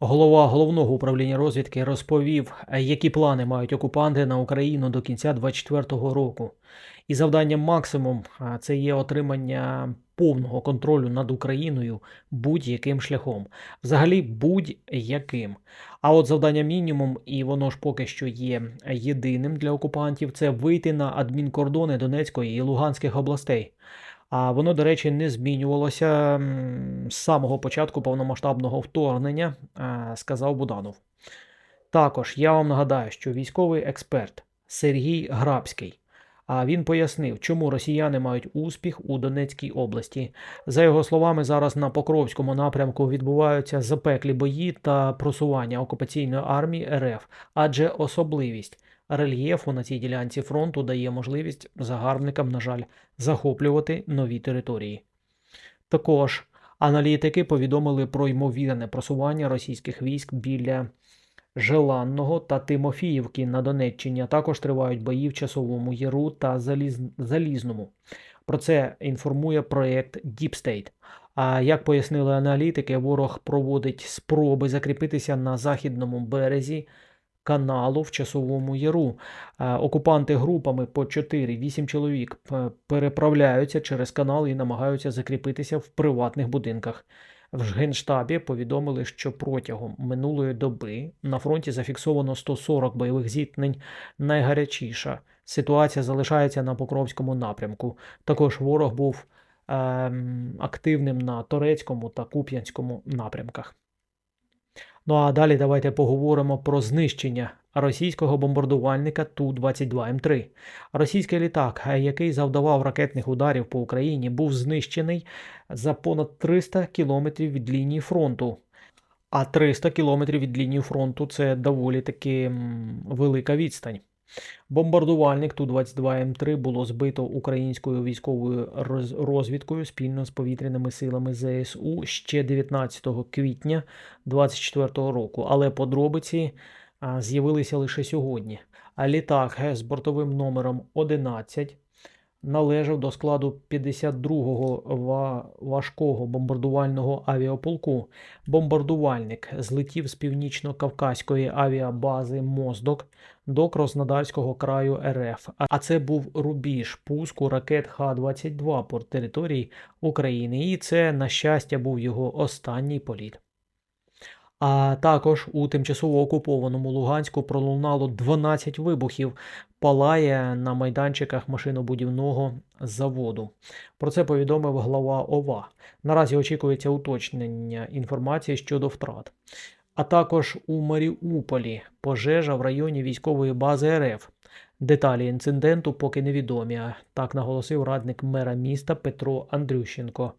Голова головного управління розвідки розповів, які плани мають окупанти на Україну до кінця 2024 року. І завданням максимум це є отримання повного контролю над Україною будь-яким шляхом. Взагалі будь-яким. А от завдання мінімум, і воно ж поки що є єдиним для окупантів, це вийти на адмінкордони Донецької і Луганських областей. А воно, до речі, не змінювалося з самого початку повномасштабного вторгнення, е, сказав Буданов. Також я вам нагадаю, що військовий експерт Сергій Грабський. А він пояснив, чому росіяни мають успіх у Донецькій області. За його словами, зараз на Покровському напрямку відбуваються запеклі бої та просування окупаційної армії РФ, адже особливість рельєфу на цій ділянці фронту дає можливість загарбникам, на жаль, захоплювати нові території. Також аналітики повідомили про ймовірне просування російських військ біля Желанного та Тимофіївки на Донеччині, а також тривають бої в Часовому Яру та Заліз... Залізному. Про це інформує проєкт Deep State. А як пояснили аналітики, ворог проводить спроби закріпитися на західному березі каналу в Часовому Яру. Е, Окупанти групами по 4-8 чоловік переправляються через канал і намагаються закріпитися в приватних будинках. В Генштабі повідомили, що протягом минулої доби на фронті зафіксовано 140 бойових зіткнень. Найгарячіша ситуація залишається на Покровському напрямку. Також ворог був ем, активним на Торецькому та Куп'янському напрямках. Ну а далі давайте поговоримо про знищення російського бомбардувальника Ту-22М3. Російський літак, який завдавав ракетних ударів по Україні, був знищений за понад 300 кілометрів від лінії фронту. А 300 кілометрів від лінії фронту це доволі таки велика відстань. Бомбардувальник Ту-22М3 було збито українською військовою розвідкою спільно з повітряними силами ЗСУ ще 19 квітня 2024 року, але подробиці з'явилися лише сьогодні. А літак з бортовим номером 11 належав до складу 52-го важкого бомбардувального авіаполку. Бомбардувальник злетів з північно-кавказької авіабази Моздок до Краснодарського краю РФ. А це був рубіж пуску ракет Х-22 по території України. І це, на щастя, був його останній політ. А також у тимчасово окупованому Луганську пролунало 12 вибухів, палає на майданчиках машинобудівного заводу. Про це повідомив глава ОВА. Наразі очікується уточнення інформації щодо втрат. А також у Маріуполі пожежа в районі військової бази РФ. Деталі інциденту поки невідомі, так наголосив радник мера міста Петро Андрющенко.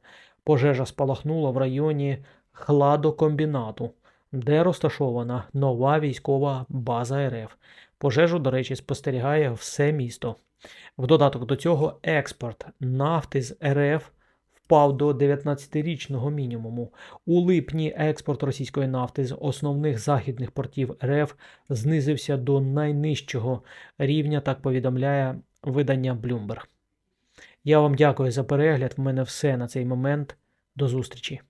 Пожежа спалахнула в районі хладокомбінату, де розташована нова військова база РФ. Пожежу, до речі, спостерігає все місто. В додаток до цього експорт нафти з РФ впав до 19-річного мінімуму. У липні експорт російської нафти з основних західних портів РФ знизився до найнижчого рівня, так повідомляє видання Bloomberg. Я вам дякую за перегляд. В мене все на цей момент. До зустрічі.